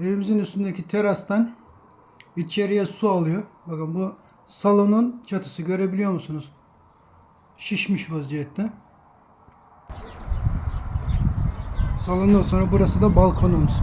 Evimizin üstündeki terastan içeriye su alıyor. Bakın bu salonun çatısı görebiliyor musunuz? Şişmiş vaziyette. Salondan sonra burası da balkonumuz.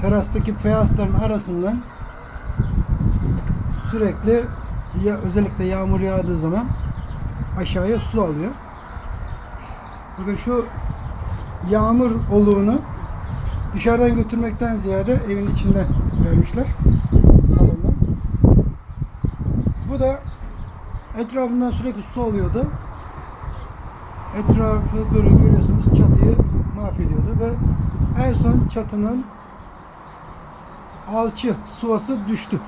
Terastaki fayansların arasından sürekli ya özellikle yağmur yağdığı zaman aşağıya su alıyor. Bakın şu yağmur oluğunu dışarıdan götürmekten ziyade evin içinde vermişler. Salonda. Bu da etrafından sürekli su alıyordu. Etrafı böyle görüyorsunuz çatıyı mahvediyordu ve en son çatının alçı sıvası düştü.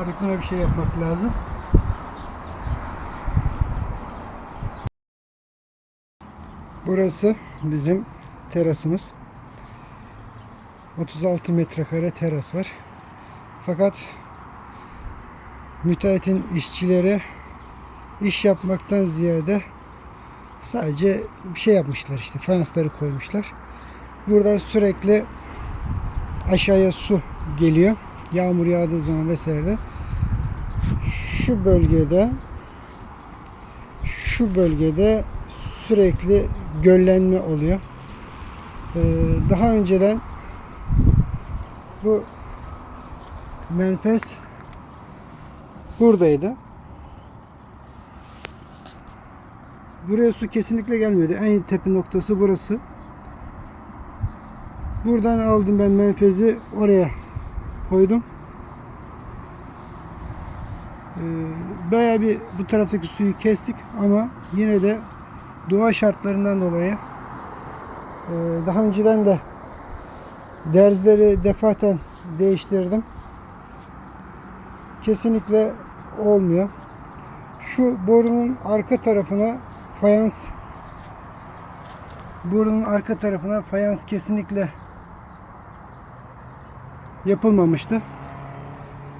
Artık buna bir şey yapmak lazım. Burası bizim terasımız. 36 metrekare teras var. Fakat müteahhitin işçilere iş yapmaktan ziyade sadece bir şey yapmışlar işte fayansları koymuşlar. Buradan sürekli aşağıya su geliyor. Yağmur yağdığı zaman vesaire. Şu bölgede şu bölgede sürekli göllenme oluyor. Ee, daha önceden bu menfez buradaydı. Buraya su kesinlikle gelmiyordu. En tepe noktası burası. Buradan aldım ben menfezi oraya koydum. Ee, bayağı bir bu taraftaki suyu kestik ama yine de doğa şartlarından dolayı daha önceden de derzleri defaten değiştirdim. Kesinlikle olmuyor. Şu borunun arka tarafına fayans borunun arka tarafına fayans kesinlikle yapılmamıştı.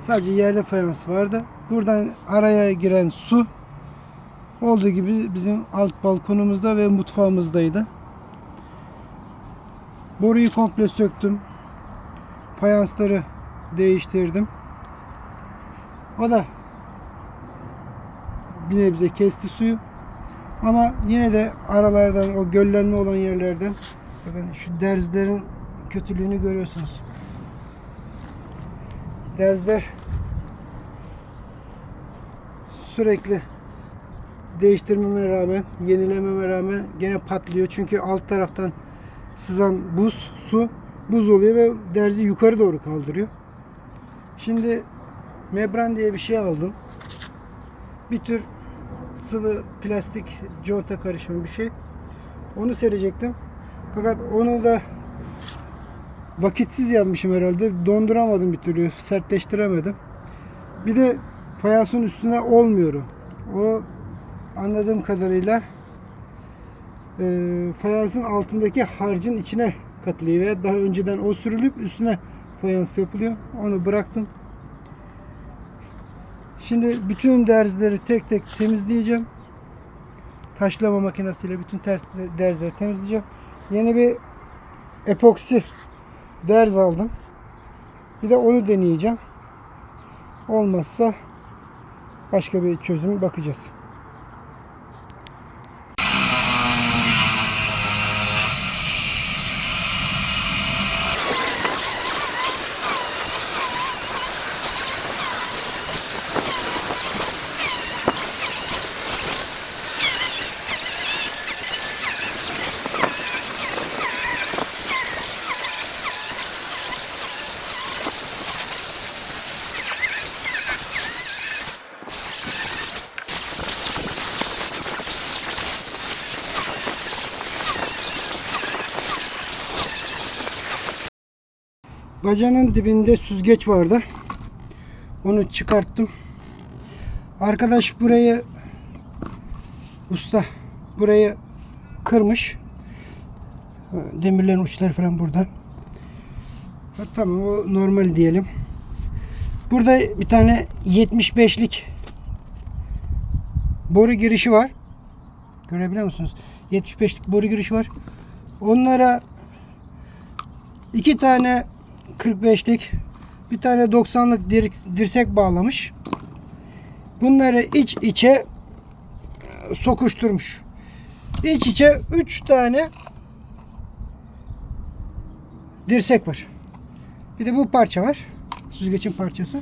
Sadece yerde fayans vardı. Buradan araya giren su olduğu gibi bizim alt balkonumuzda ve mutfağımızdaydı. Boruyu komple söktüm. Fayansları değiştirdim. O da bir nebze kesti suyu. Ama yine de aralardan o göllenme olan yerlerden bakın şu derzlerin kötülüğünü görüyorsunuz. Derzler sürekli değiştirmeme rağmen, yenilememe rağmen gene patlıyor. Çünkü alt taraftan sızan buz, su buz oluyor ve derzi yukarı doğru kaldırıyor. Şimdi membran diye bir şey aldım. Bir tür sıvı plastik conta karışımı bir şey. Onu serecektim. Fakat onu da vakitsiz yapmışım herhalde. Donduramadım bir türlü. Sertleştiremedim. Bir de fayansın üstüne olmuyor. o. Anladığım kadarıyla e, fayansın altındaki harcın içine katılıyor ve daha önceden o sürülüp üstüne fayans yapılıyor. Onu bıraktım. Şimdi bütün derzleri tek tek temizleyeceğim. Taşlama makinesiyle bütün ters derzleri temizleyeceğim. Yeni bir epoksi derz aldım. Bir de onu deneyeceğim. Olmazsa başka bir çözüm bakacağız. Bacanın dibinde süzgeç vardı. Onu çıkarttım. Arkadaş burayı usta burayı kırmış. Demirlerin uçları falan burada. Tamam o normal diyelim. Burada bir tane 75'lik boru girişi var. Görebiliyor musunuz? 75'lik boru girişi var. Onlara iki tane 45'lik, bir tane 90'lık dir- dirsek bağlamış. Bunları iç içe sokuşturmuş. İç içe 3 tane dirsek var. Bir de bu parça var. Süzgecin parçası.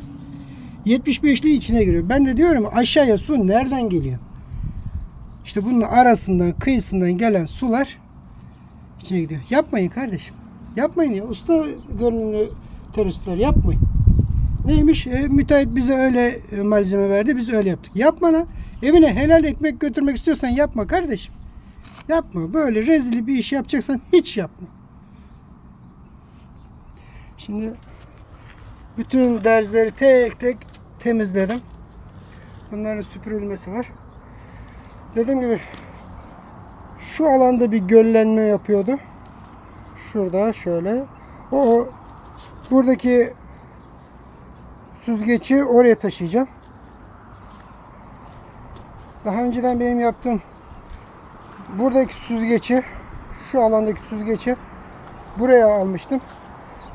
75'li içine giriyor. Ben de diyorum aşağıya su nereden geliyor? İşte bunun arasından, kıyısından gelen sular içine gidiyor. Yapmayın kardeşim. Yapmayın ya. Usta görünümlü teröristler yapmayın. Neymiş? E, müteahhit bize öyle e, malzeme verdi. Biz öyle yaptık. Yapma lan. Evine helal ekmek götürmek istiyorsan yapma kardeşim. Yapma. Böyle rezil bir iş yapacaksan hiç yapma. Şimdi bütün derzleri tek tek temizledim. Bunların süpürülmesi var. Dediğim gibi şu alanda bir göllenme yapıyordu. Şurada şöyle. O buradaki süzgeci oraya taşıyacağım. Daha önceden benim yaptığım buradaki süzgeci şu alandaki süzgeci buraya almıştım.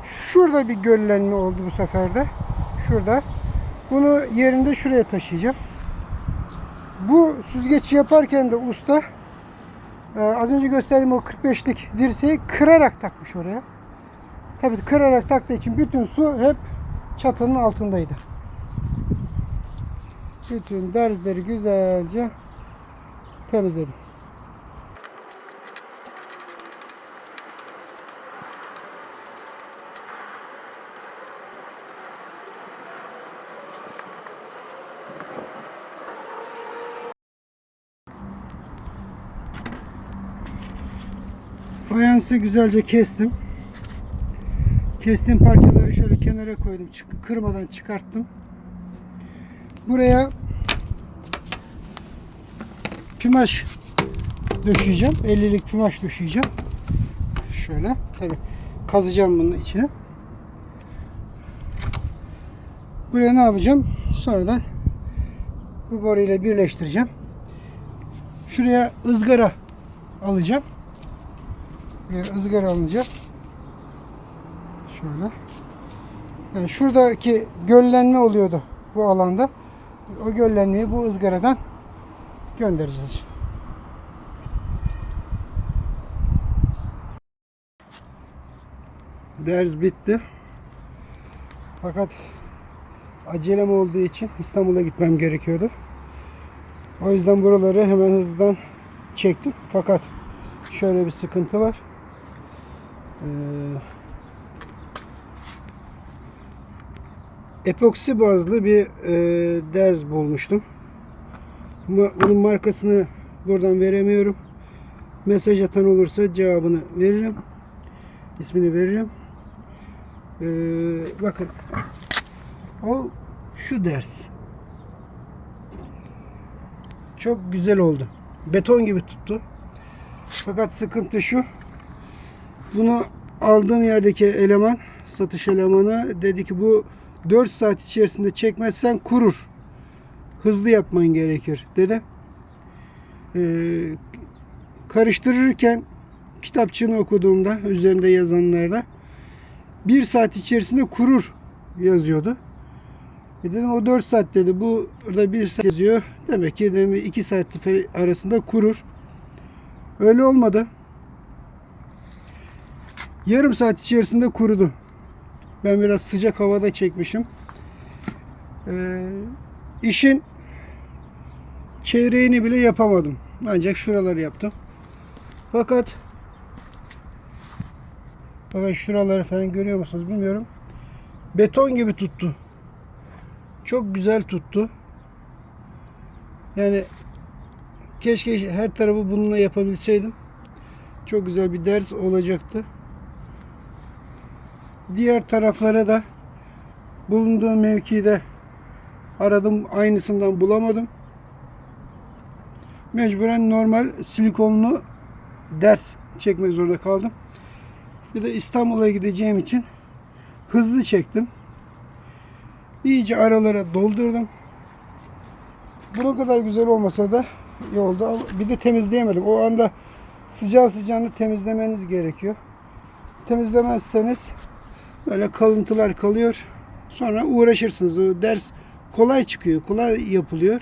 Şurada bir göllenme oldu bu sefer de. Şurada. Bunu yerinde şuraya taşıyacağım. Bu süzgeç yaparken de usta e, az önce gösterdiğim o 45'lik dirseği kırarak takmış oraya. Tabii kırarak taktığı için bütün su hep çatının altındaydı. Bütün derzleri güzelce temizledim. Fayansı güzelce kestim. Kestiğim parçaları şöyle kenara koydum. Kırmadan çıkarttım. Buraya pimaş döşeyeceğim. 50'lik pimaş döşeyeceğim. Şöyle. Tabi kazacağım bunun içine. Buraya ne yapacağım? Sonradan bu boruyla birleştireceğim. Şuraya ızgara alacağım. Buraya ızgara alınacak. Şöyle. Yani şuradaki göllenme oluyordu bu alanda. O göllenmeyi bu ızgaradan göndereceğiz. Ders bitti. Fakat acelem olduğu için İstanbul'a gitmem gerekiyordu. O yüzden buraları hemen hızlıdan çektim. Fakat şöyle bir sıkıntı var. Ee, epoksi bazlı bir e, derz bulmuştum. Bunun markasını buradan veremiyorum. Mesaj atan olursa cevabını veririm. İsmini veririm. Ee, bakın o şu ders. Çok güzel oldu. Beton gibi tuttu. Fakat sıkıntı şu. Bunu aldığım yerdeki eleman, satış elemanı dedi ki bu 4 saat içerisinde çekmezsen kurur. Hızlı yapman gerekir dedi. Ee, karıştırırken kitapçığını okuduğumda üzerinde yazanlarda bir saat içerisinde kurur yazıyordu. E dedim o 4 saat dedi. Bu burada 1 saat yazıyor. Demek ki dedim 2 saat arasında kurur. Öyle olmadı. Yarım saat içerisinde kurudu. Ben biraz sıcak havada çekmişim. Ee, işin çeyreğini bile yapamadım. Ancak şuraları yaptım. Fakat Bakın şuraları falan görüyor musunuz bilmiyorum. Beton gibi tuttu. Çok güzel tuttu. Yani keşke her tarafı bununla yapabilseydim. Çok güzel bir ders olacaktı. Diğer taraflara da bulunduğum mevkide aradım aynısından bulamadım. Mecburen normal silikonlu ders çekmek zorunda kaldım. Bir de İstanbul'a gideceğim için hızlı çektim. İyice aralara doldurdum. Bu kadar güzel olmasa da iyi oldu. Bir de temizleyemedim. O anda sıcağı sıcağını temizlemeniz gerekiyor. temizlemezseniz böyle kalıntılar kalıyor. Sonra uğraşırsınız. O ders kolay çıkıyor. Kolay yapılıyor.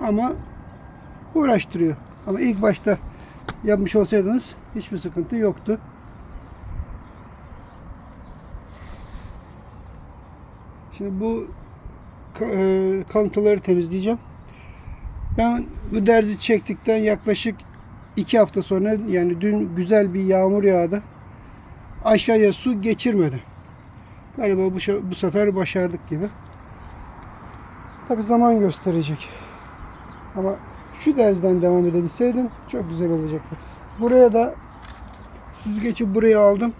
Ama uğraştırıyor. Ama ilk başta yapmış olsaydınız hiçbir sıkıntı yoktu. Şimdi bu ka- e, temizleyeceğim. Ben bu derzi çektikten yaklaşık iki hafta sonra yani dün güzel bir yağmur yağdı. Aşağıya su geçirmedi. Galiba bu, bu sefer başardık gibi. Tabi zaman gösterecek. Ama şu derzden devam edebilseydim çok güzel olacaktı. Buraya da süzgeci buraya aldım.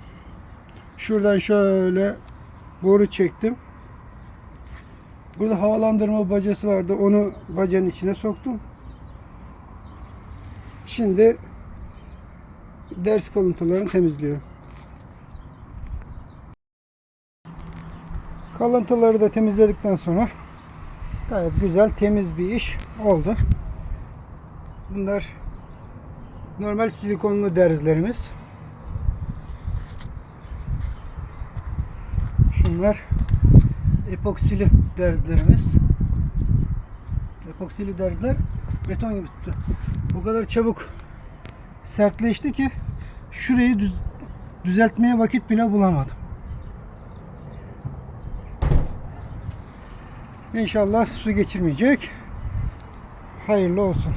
Şuradan şöyle boru çektim. Burada havalandırma bacası vardı. Onu bacanın içine soktum. Şimdi ders kalıntılarını temizliyorum. Kalıntıları da temizledikten sonra gayet güzel temiz bir iş oldu. Bunlar normal silikonlu derzlerimiz. Şunlar epoksili derzlerimiz. Epoksili derzler beton gibi tuttu. O kadar çabuk sertleşti ki şurayı düz- düzeltmeye vakit bile bulamadım. İnşallah su geçirmeyecek. Hayırlı olsun.